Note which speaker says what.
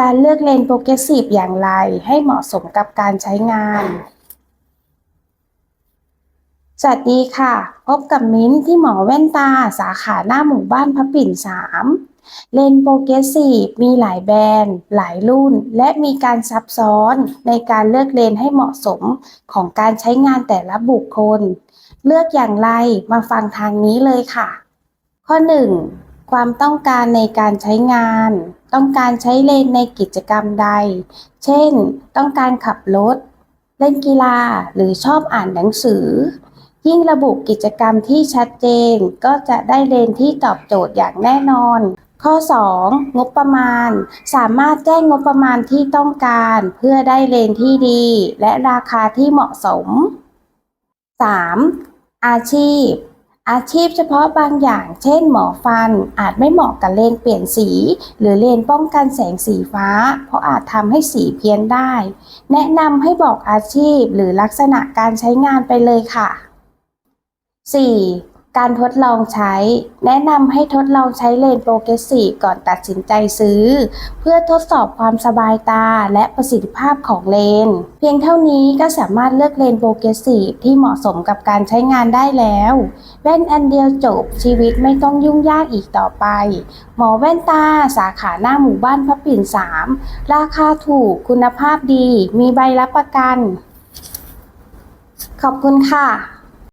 Speaker 1: การเลือกเลนโปรเกรสซีฟอย่างไรให้เหมาะสมกับการใช้งาน สวัสดีค่ะ พบกับมิ้นที่หมอแว่นตาสาขาหน้าหมู่บ้านพระปิ่น 3 เลนโปรเกรสซีฟมีหลายแบรนด์ หลายรุ่น และมีการซับซ้อนในการเลือกเลนให้เหมาะสมของการใช้งานแต่ละบุคคล เลือกอย่างไรมาฟังทางนี้เลยค่ะ ข้อ 1. ความต้องการในการใช้งาน ต้องการใช้เลนในกิจกรรมใด เช่น ต้องการขับรถ เล่นกีฬา หรือชอบอ่านหนังสือ ยิ่งระบุกิจกรรมที่ชัดเจน ก็จะได้เลนที่ตอบโจทย์อย่างแน่นอน ข้อ 2. งบประมาณ สามารถแจ้งงบประมาณที่ต้องการ เพื่อได้เลนที่ดี และราคาที่เหมาะสม 3. อาชีพ อาชีพเฉพาะบางอย่าง เช่น หมอฟันอาจไม่เหมาะกับเลนเปลี่ยนสี หรือเลนป้องกันแสงสีฟ้า เพราะอาจทำให้สีเพี้ยนได้ แนะนำให้บอกอาชีพหรือลักษณะการใช้งานไปเลยค่ะ 4. การทดลองใช้ แนะนำให้ทดลองใช้เลนส์โปรเกรสซีฟก่อนตัดสินใจซื้อ เพื่อทดสอบความสบายตาและประสิทธิภาพของเลนส์เพียงเท่านี้ก็สามารถเลือกเลนส์โปรเกรสซีฟที่เหมาะสมกับการใช้งานได้แล้ว แว่นอันเดียวจบชีวิตไม่ต้องยุ่งยากอีกต่อไป หมอแว่นตาสาขาหน้าหมู่บ้านพระปิ่น 3 ราคาถูกคุณภาพดี มีใบรับประกัน ขอบคุณค่ะ